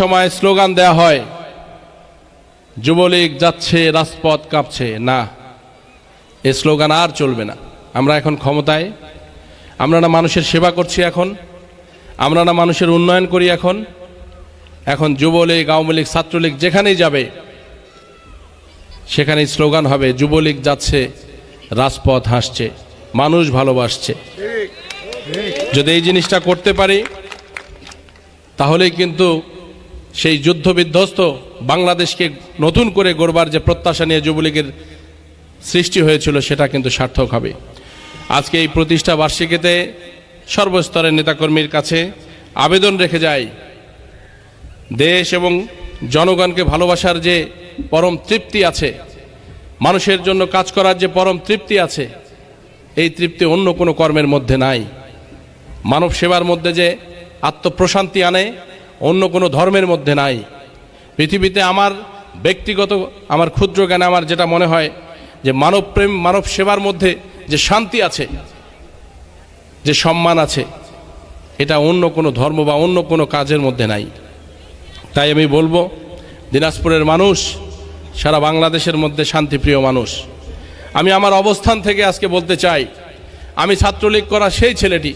সময় স্লোগান দেয়া হয় যুবলীগ যাচ্ছে রাজপথ কাঁপছে। না এ স্লোগান আর চলবে না। আমরা এখন ক্ষমতায় আমরা না মানুষের সেবা করছি এখন আমরা না মানুষের উন্নয়ন করি এখন এখন যুবলীগ আওয়ামী লীগ ছাত্রলীগ যেখানেই যাবে সেখানেই স্লোগান হবে যুবলীগ যাচ্ছে রাজপথ হাসছে মানুষ ভালোবাসছে। যদি এই জিনিসটা করতে পারি তাহলেই কিন্তু সেই যুদ্ধ বিধ্বস্ত বাংলাদেশকে নতুন করে গড়বার যে প্রত্যাশা নিয়ে যুবলীগের সৃষ্টি হয়েছিল, সেটা কিন্তু সার্থক হবে। আজকে এই প্রতিষ্ঠা বার্ষিকীতে সর্বস্তরের নেতাকর্মীর কাছে আবেদন রেখে যায় দেশ এবং জনগণকে ভালোবাসার যে পরম তৃপ্তি আছে, মানুষের জন্য কাজ করার যে পরম তৃপ্তি আছে, এই তৃপ্তি অন্য কোনো কর্মের মধ্যে নাই। মানব সেবার মধ্যে যে আত্মপ্রশান্তি আনে অন্য কোনো ধর্মের মধ্যে নাই। পৃথিবীতে আমার ব্যক্তিগত, আমার ক্ষুদ্র জ্ঞানে আমার যেটা মনে হয় যে মানব প্রেম, মানব সেবার মধ্যে যে শান্তি আছে, যে সম্মান আছে, এটা অন্য কোনো ধর্ম বা অন্য কোনো কাজের মধ্যে নাই। তাই আমি বলব, দিনাজপুরের মানুষ, সারা বাংলাদেশের মধ্যে শান্তিপ্রিয় মানুষ। আমি আমার অবস্থান থেকে আজকে বলতে চাই, আমি ছাত্রলীগ করা সেই ছেলেটি।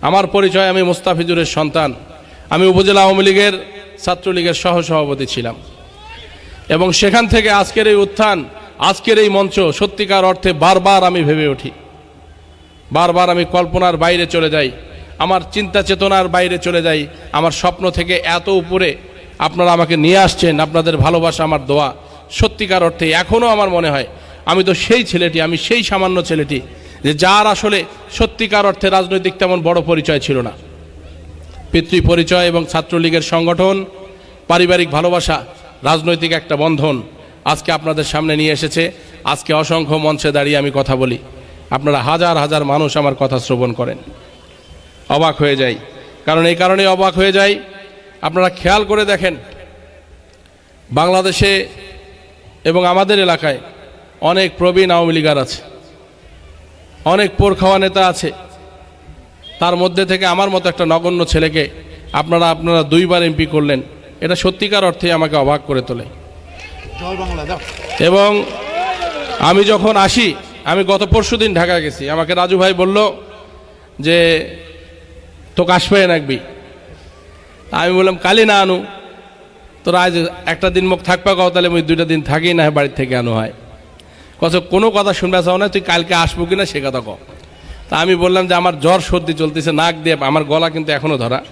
আমার পরিচয় আমি মোস্তাফিজুরের সন্তান। আমি উপজেলা আওয়ামী লীগের ছাত্রলীগের সহসভাপতি ছিলাম। এবং সেখান থেকে আজকের এই উত্থান, আজকের এই মঞ্চ সত্যিকার অর্থে বারবার আমি ভেবে উঠি। বারবার আমি কল্পনার বাইরে চলে যাই, আমার চিন্তা চেতনার বাইরে চলে যাই, আমার স্বপ্ন থেকে এত উপরে আপনারা আমাকে নিয়ে আসছেন, আপনাদের ভালোবাসা আমার দোয়া। সত্যিকার অর্থে এখনও আমার মনে হয়, আমি তো সেই ছেলেটি, আমি সেই সামান্য ছেলেটি যে যার আসলে সত্যিকার অর্থে রাজনৈতিক তেমন বড় পরিচয় ছিল না। পিতৃ পরিচয় এবং ছাত্রলীগের সংগঠন, পারিবারিক ভালোবাসা, রাজনৈতিক একটা বন্ধন আজকে আপনাদের সামনে নিয়ে এসেছে। আজকে অসংখ্য মঞ্চে দাঁড়িয়ে আমি কথা বলি। আপনারা হাজার হাজার মানুষ আমার কথা শ্রবণ করেন। অবাক হয়ে যাই। কারণ এই কারণে অবাক হয়ে যাই। আপনারা খেয়াল করে দেখেন, বাংলাদেশে এবং আমাদের এলাকায় অনেক প্রবীণ আওয়ামী লীগার আছে, অনেক পোর খাওয়া নেতা আছে তার মধ্যে থেকে আমার মতো একটা নগণ্য ছেলেকে আপনারা আপনারা দুইবার এমপি করলেন। এটা সত্যিকার অর্থে আমাকে অবাক করে তোলে। এবং আমি যখন আসি আমি গত পরশু দিন ঢাকা গেছি। আমাকে রাজু ভাই বলল যে তোকে আসবে নাকবি আমি বললাম কালি না আনু। তোরা আজ একটা দিন মুখ থাকবা কও তাহলে আমি দুইটা দিন থাকি না বাড়ির থেকে আনু হয়। কত কোনো কথা শুনবে চাও না তুই কালকে আসব কিনা সে কথা কও। তা আমি বললাম যে আমার জ্বর সর্দি চলতেছে, নাক দিয়ে, আমার গলা কিন্তু এখনও ধরা।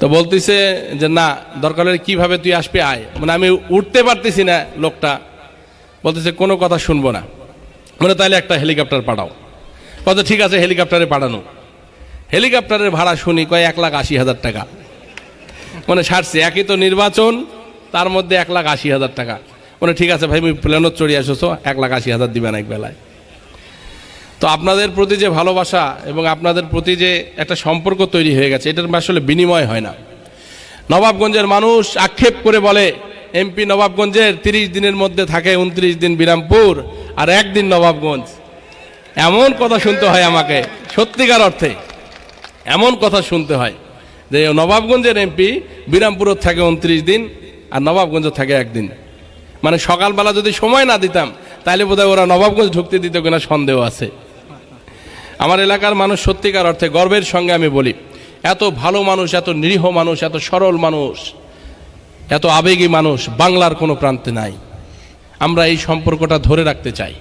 তো বলতেছে যে, না, দরকার হলে কীভাবে তুই আসবি, আয়। মানে আমি উঠতে পারতেছি না লোকটা। বলতেছে, কোনো কথা শুনব না। মানে তাহলে একটা হেলিকপ্টার পাঠাও। কত ঠিক আছে, হেলিকপ্টারে পাঠানো। হেলিকপ্টারের ভাড়া শুনি কয়, এক লাখ আশি হাজার টাকা। মানে ছাড়ছে একই তো নির্বাচন, তার মধ্যে এক লাখ আশি হাজার টাকা। মানে ঠিক আছে ভাই, তুমি প্লেনত চড়িয়ে আসছো, এক লাখ আশি হাজার দিবেন এক বেলায়। তো আপনাদের প্রতি যে ভালোবাসা এবং আপনাদের প্রতি যে একটা সম্পর্ক তৈরি হয়ে গেছে, এটার আসলে বিনিময় হয় না। নবাবগঞ্জের মানুষ আক্ষেপ করে বলে, এমপি নবাবগঞ্জের তিরিশ দিনের মধ্যে থাকে উনত্রিশ দিন বিরামপুর আর একদিন নবাবগঞ্জ। এমন কথা শুনতে হয় আমাকে, সত্যিকার অর্থে। এমন কথা শুনতে হয় যে নবাবগঞ্জের এমপি বিরামপুরের থাকে উনত্রিশ দিন আর নবাবগঞ্জ থাকে একদিন। মানে সকালবেলা যদি সময় না দিতাম তাহলে বোধহয় ওরা নবাবগঞ্জ ঢুকতে দিত কিনা সন্দেহ আছে। আমার এলাকার মানুষ সত্যিকার অর্থে গর্বের সঙ্গে আমি বলি, এত ভালো মানুষ, এত নিরীহ মানুষ, এত সরল মানুষ, এত আবেগী মানুষ বাংলার কোনো প্রান্তে নাই। আমরা এই সম্পর্কটা ধরে রাখতে চাই।